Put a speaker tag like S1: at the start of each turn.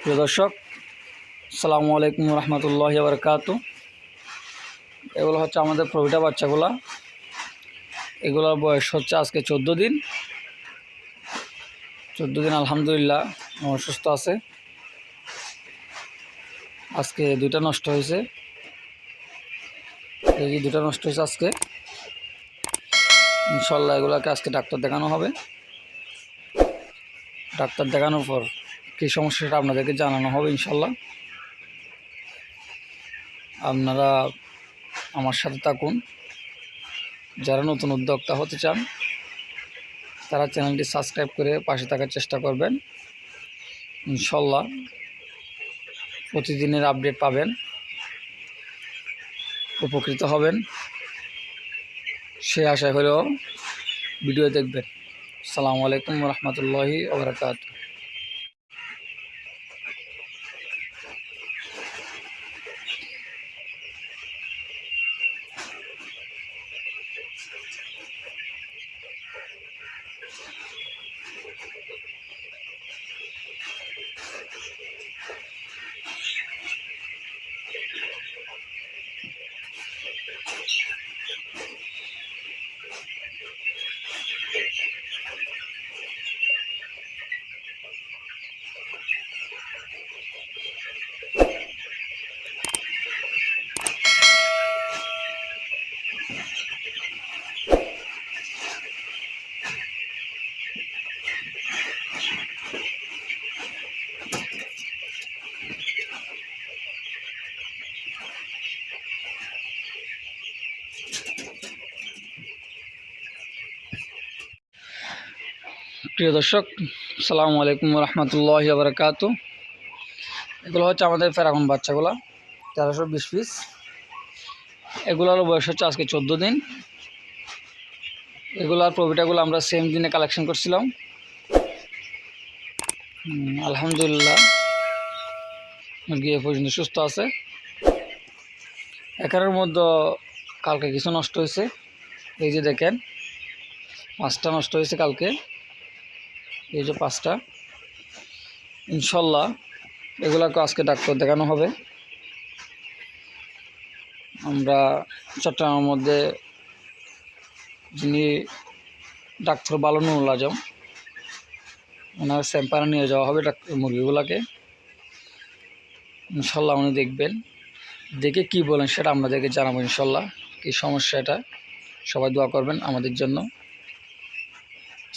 S1: প্রিয় দর্শক সালামু আলাইকুম রহমতুল্লাহ বরকাত। এগুলো হচ্ছে আমাদের প্রবিটা বাচ্চাগুলা। এগুলোর বয়স হচ্ছে আজকে চোদ্দ দিন। চোদ্দ দিন, আলহামদুলিল্লাহ, আমার সুস্থ আছে। আজকে দুইটা নষ্ট হয়েছে। এই যে দুটা নষ্ট হয়েছে আজকে। ইনশাল্লাহ এগুলোকে আজকে ডাক্তার দেখানো হবে। ডাক্তার দেখানোর পর কী সমস্যাটা আপনাদেরকে জানানো হবে, ইনশাল্লাহ। আপনারা আমার সাথে থাকুন। যারা নতুন উদ্যোক্তা হতে চান, তারা চ্যানেলটি সাবস্ক্রাইব করে পাশে থাকার চেষ্টা করবেন। ইনশাল্লাহ প্রতিদিনের আপডেট পাবেন, উপকৃত হবেন। সে আশা হলেও ভিডিও দেখবেন। সালামু আলাইকুম রহমতুল্লাহি ওবরাকাত প্রিয় দর্শক সালামু আলাইকুম রহমতুল্লাহ বরকাত এগুলো হচ্ছে আমাদের ফেরাগুন বাচ্চাগুলো তেরোশো বিশ পিস এগুলোর বয়স হচ্ছে আজকে চোদ্দ দিন। এগুলার প্রফিটাগুলো আমরা সেম দিনে কালেকশন করছিলাম। হুম, আলহামদুলিল্লাহ। মুরগি এ পর্যন্ত সুস্থ আছে। এখানের মধ্যে কালকে কিছু নষ্ট হয়েছে। এই যে দেখেন পাঁচটা নষ্ট হয়েছে কালকে। এই যে পাঁচটা। ইনশাল্লাহ এগুলাকে আজকে ডাক্তার দেখানো হবে। আমরা চট্টগ্রামের মধ্যে যিনি ডাক্তার বালনুল আজম, ওনার স্যাম্পারে নিয়ে যাওয়া হবে ডাক্তার মুরগিগুলোকে। ইনশাল্লাহ উনি দেখবেন, দেখে কি বলেন সেটা আপনাদেরকে জানাব ইনশাল্লাহ। কী সমস্যা এটা, সবাই দোয়া করবেন আমাদের জন্য।